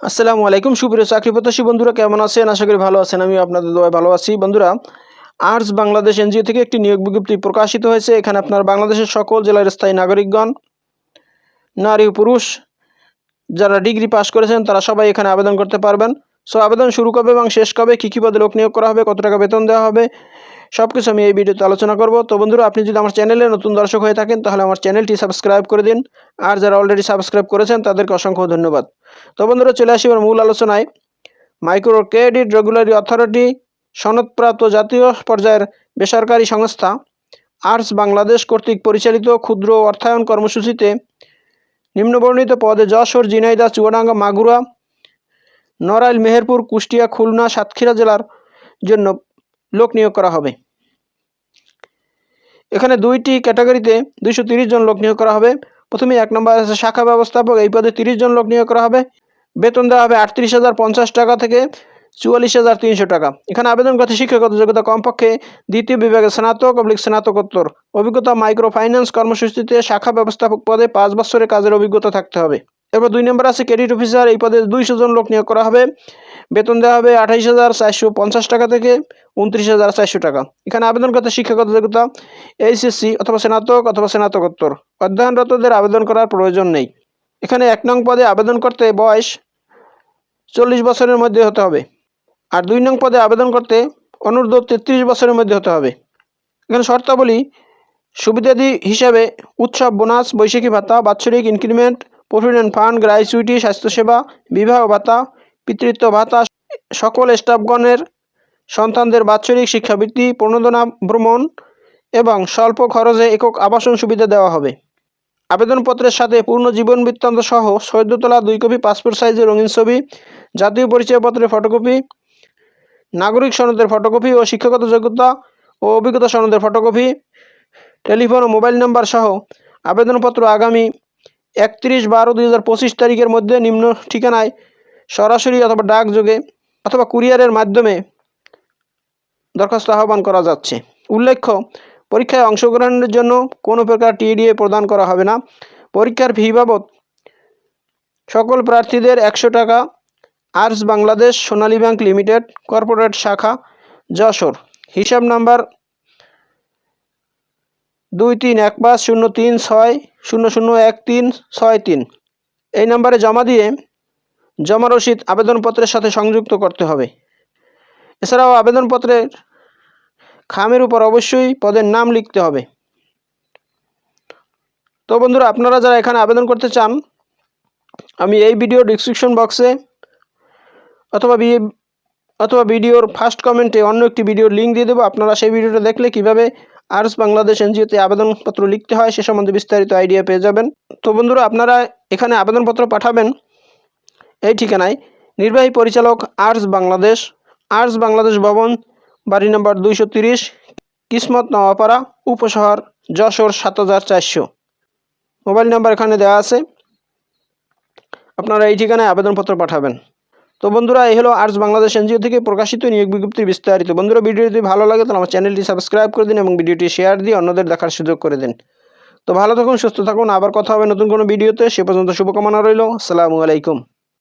আসসালামু আলাইকুম, সুপ্রিয় চাকরি প্রত্যাশী বন্ধুরা, কেমন আছেন? আশা করি ভালো আছেন আমি আপনাদের দোয়ায় ভালো আছি। বন্ধুরা, আর্টস বাংলাদেশ এনজিও থেকে একটি নিয়োগ বিজ্ঞপ্তি প্রকাশিত হয়েছে। এখানে আপনার বাংলাদেশের সকল জেলার স্থায়ী নাগরিকগণ, নারী পুরুষ, যারা ডিগ্রি পাশ করেছেন, তারা সবাই এখানে আবেদন করতে পারবেন। সো আবেদন শুরু কবে এবং শেষ কবে কী কী পদে লোক নিয়োগ করা হবে, কত টাকা বেতন দেওয়া হবে সব কিছু আমি এই ভিডিওতে আলোচনা করব। তো বন্ধুরা, আপনি যদি আমার চ্যানেলে নতুন দর্শক হয়ে থাকেন, তাহলে আমার চ্যানেলটি সাবস্ক্রাইব করে দিন। আর যারা অলরেডি সাবস্ক্রাইব করেছেন, তাদেরকে অসংখ্য ধন্যবাদ। তো বন্ধুরা, চলে আসি মূল আলোচনায়। মাইক্রো ক্রেডিট রেগুলারি অথরিটি, সনদপ্রাপ্ত জাতীয় পর্যায়ের বেসরকারি সংস্থা, আর্টস বাংলাদেশ কর্তৃক পরিচালিত ক্ষুদ্র অর্থায়ন কর্মসূচিতে নিম্নবর্ণিত পদে যশোর, ঝিনাইদহ, চুয়াডাঙ্গা, মাগুরা নড়াইল, মেহেরপুর, কুষ্টিয়া, খুলনা, সাতক্ষীরা জেলার জন্য লোক নিয়োগ করা হবে। এখানে দুইটি ক্যাটাগরিতে দুইশো জন লোক নিয়োগ করা হবে। প্রথমে এক নম্বর আছে শাখা ব্যবস্থাপক, এই পদে তিরিশ জন লোক নিয়োগ করা হবে। বেতন দেওয়া হবে আটত্রিশ হাজার পঞ্চাশ টাকা থেকে চুয়াল্লিশ হাজার তিনশো টাকা। এখানে আবেদন করতে শিক্ষাগত যোগ্যতা কমপক্ষে দ্বিতীয় বিভাগে স্নাতক অবলিক স্নাতকোত্তর। অভিজ্ঞতা মাইক্রো ফাইন্যান্স কর্মসূচিতে শাখা ব্যবস্থাপক পদে পাঁচ বছরের কাজের অভিজ্ঞতা থাকতে হবে। এরপর দুই নম্বর আছে ক্রেডিট অফিসার এই পদে দুইশো জন লোক নিয়োগ করা হবে। বেতন দেওয়া হবে আঠাইশ হাজার চারশো পঞ্চাশ টাকা থেকে উনত্রিশ হাজার চারশো টাকা। এখানে আবেদন করতে শিক্ষাগত যোগ্যতা এইচএসসি অথবা স্নাতক অথবা স্নাতকোত্তর। অধ্যয়নরতদের আবেদন করার প্রয়োজন নেই। এখানে এক নং পদে আবেদন করতে বয়স চল্লিশ বছরের মধ্যে হতে হবে। আর দুই নং পদে আবেদন করতে অনূর্ধ্ব তেত্রিশ বছরের মধ্যে হতে হবে। এখানে শর্তাবলী, সুবিধাদি হিসাবে উৎসব, বোনাস, বৈশাখী ভাতা, বাৎসরিক ইনক্রিমেন্ট প্রভিডেন্ট ফান্ড গ্রাইচুইটি স্বাস্থ্যসেবা, বিবাহ ভাতা, পিতৃত্ব ভাতা, সকল স্টাফগণের, সন্তানদের বাৎসরিক শিক্ষাবৃত্তি, প্রণোদনা ভ্রমণ এবং স্বল্প খরচে একক আবাসন সুবিধা দেওয়া হবে। আবেদনপত্রের সাথে পূর্ণ জীবন বৃত্তান্ত সহ সদ্য তোলা দুই কপি পাসপোর্ট সাইজের রঙিন ছবি, জাতীয় পরিচয়পত্রের ফটোকপি, নাগরিক সনদের ফটোকপি ও শিক্ষাগত যোগ্যতা ও অভিজ্ঞতা সনদের ফটোকপি, টেলিফোন ও মোবাইল নাম্বার সহ আবেদনপত্র আগামী একত্রিশ বারো দুই হাজার পঁচিশ তারিখের মধ্যে নিম্ন ঠিকানায় সরাসরি অথবা ডাকযোগে অথবা কুরিয়ারের মাধ্যমে দরখাস্ত আহ্বান করা যাচ্ছে। উল্লেখ্য, পরীক্ষায় অংশগ্রহণের জন্য কোনো প্রকার টিডিএ প্রদান করা হবে না। পরীক্ষার ফি বাবদ সকল প্রার্থীদের একশো টাকা। Arts Bangladesh Sonali bank limited corporate শাখা যশোর। হিসাব নাম্বার দুই তিন, এক পাঁচ, শূন্য তিন, ছয়, শূন্য শূন্য এক তিন, ছয় তিন। এই নাম্বারে জমা দিয়ে জমা রসিদ আবেদনপত্রের সাথে সংযুক্ত করতে হবে। এছাড়াও আবেদনপত্রের খামের উপর অবশ্যই পদের নাম লিখতে হবে। তো বন্ধুরা, আপনারা যারা এখানে আবেদন করতে চান, আমি এই ভিডিও ডিসক্রিপশন বক্সে অথবা অথবা ভিডিওর ফার্স্ট কমেন্টে অন্য একটি ভিডিওর লিঙ্ক দিয়ে দেবো। আপনারা সেই ভিডিওটা দেখলে কীভাবে আর্টস বাংলাদেশ এনজিওতে আবেদনপত্র লিখতে হয়, সে সম্বন্ধে বিস্তারিত আইডিয়া পেয়ে যাবেন। তো বন্ধুরা, আপনারা এখানে আবেদনপত্র পাঠাবেন। এই ঠিকানায় নির্বাহী পরিচালক আর্টস বাংলাদেশ আর্টস বাংলাদেশ ভবন, বাড়ি নম্বর দুইশো তিরিশ, কিসমত নওয়াপাড়া, উপশহর যশোর সাত হাজার চারশো। মোবাইল নাম্বার এখানে দেওয়া আছে। আপনারা এই ঠিকানায় আবেদনপত্র পাঠাবেন। তো বন্ধুরা, এই হলো আর্টস বাংলাদেশ এনজিও থেকে প্রকাশিত নিয়োগ বিজ্ঞপ্তির বিস্তারিত। বন্ধুরা ভিডিও যদি ভালো লাগে, তাহলে আমার চ্যানেলটি সাবস্ক্রাইব করে দিন এবং ভিডিওটি শেয়ার দিয়ে অন্যদের দেখার সুযোগ করে দিন। তো ভালো থাকুন, সুস্থ থাকুন, আবার কথা হবে নতুন কোনো ভিডিওতে। সে পর্যন্ত শুভকামনা রইল। সালামু আলাইকুম।